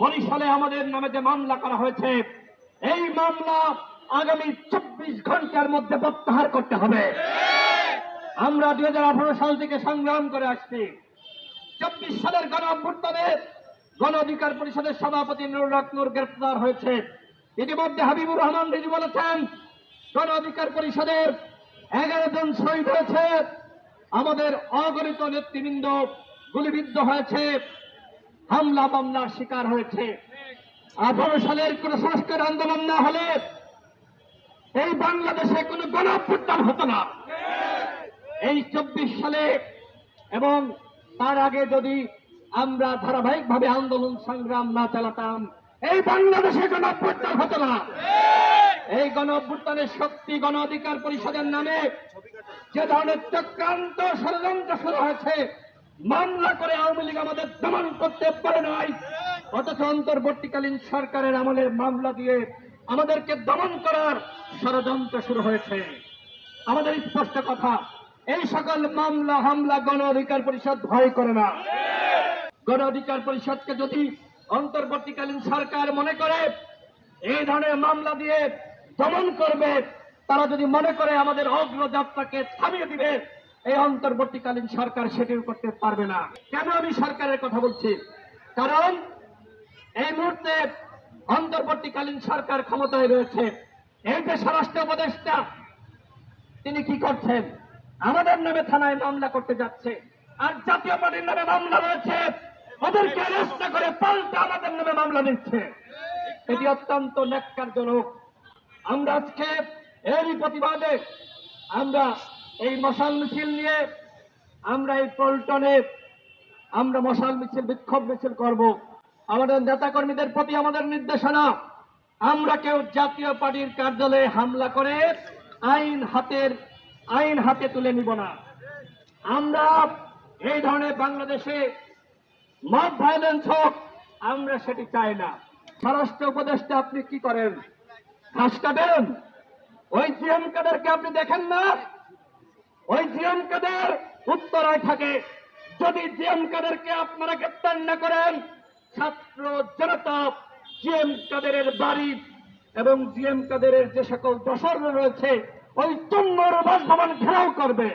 বরিশালে আমাদের নামে যে মামলা করা হয়েছে, এই মামলা আগামী চব্বিশ ঘণ্টার মধ্যে প্রত্যাহার করতে হবে। আমরা দুই সাল থেকে সংগ্রাম করে আসছি। চব্বিশ সালের গণ অভ্যুত্থানে গণ অধিকার পরিষদের সভাপতি নুরুল হক নূর গ্রেপ্তার হয়েছে। ইতিমধ্যে হাবিবুর রহমান রিজু বলেছেন, গণ অধিকার পরিষদের এগারো জন শহীদ হয়েছে। আমাদের অগণিত নেতৃবৃন্দ গুলিবিদ্ধ হয়েছে। হামলা মামলার শিকার হয়েছে। আঠারো সালের কোন সংস্কার আন্দোলন না হলে এই বাংলাদেশে কোন গণ অভ্যুত্থান হতো না। এই চব্বিশ সালে এবং তার আগে যদি আমরা ধারাবাহিকভাবে আন্দোলন সংগ্রাম না চালাতাম, এই বাংলাদেশে গণ অভ্যুত্থান হতো না। এই গণ অভ্যুত্থানের শক্তি গণ অধিকার পরিষদের নামে যে ধরনের চক্রান্ত ষড়যন্ত্র শুরু হয়েছে মামলা করে আওয়ামী লীগ আমাদের দমন করতে পারে নাই। অথচ অন্তর্বর্তীকালীন সরকারের আমলে মামলা দিয়ে আমাদেরকে দমন করার ষড়যন্ত্র শুরু হয়েছে। আমাদের স্পষ্ট কথা, এই সকল মামলা, হামলা গণ অধিকার পরিষদ ভয় করে না। গণ অধিকার পরিষদকে যদি অন্তর্বর্তীকালীন সরকার মনে করে, এই ধরনের মামলা দিয়ে দমন করবে, তারা যদি মনে করে আমাদের অগ্রযাত্রাকে থামিয়ে দিবে এই অন্তর্বর্তীকালীন সরকার সেটিও করতে পারবে না। কেন আমি সরকারের কথা বলছি? কারণ এই মুহূর্তে অন্তর্বর্তীকালীন সরকার ক্ষমতায় রয়েছে। এই যে স্বরাষ্ট্র উপদেষ্টা, তিনি কি করছেন? আমাদের নামে থানায় মামলা করতে যাচ্ছে। আর জাতীয় পার্টির নামে মামলা রয়েছে। ওদেরকে অ্যারেস্ট করে পাল্টা আমাদের নামে মামলা নিচ্ছে। এটি অত্যন্ত ন্যাক্কারজনক। আমরা আজকে এরই প্রতিবাদে আমরা এই মশাল মিছিল নিয়ে আমরা এই পল্টনে আমরা মশাল মিছিল, বিক্ষোভ মিছিল করব। আমাদের নেতাকর্মীদের প্রতি আমাদের নির্দেশনা, আমরা কেউ জাতীয় পার্টির কার্যালয়ে হামলা করে আইন হাতের, আইন হাতে তুলে নিব না। আমরা এই ধরনের বাংলাদেশে মব ভায়োলেন্স হোক, আমরা সেটি চাই না। স্বরাষ্ট্র উপদেষ্টা আপনি কি করেন? ঘাস কাটেন? ওই জিএম কাদেরকে আপনি দেখেন না? ওই জিএম কাদের? উত্তরায় থাকে। যদি জিএম কাদেরকে আপনারা গ্রেপ্তার না করেন, ছাত্র জনতা জিএম কাদেরের বাড়ি এবং জিএম কাদেরের যে সকল দশর রয়েছে, ওই চন্দ্র বাসভবন ঘেরাও করবে।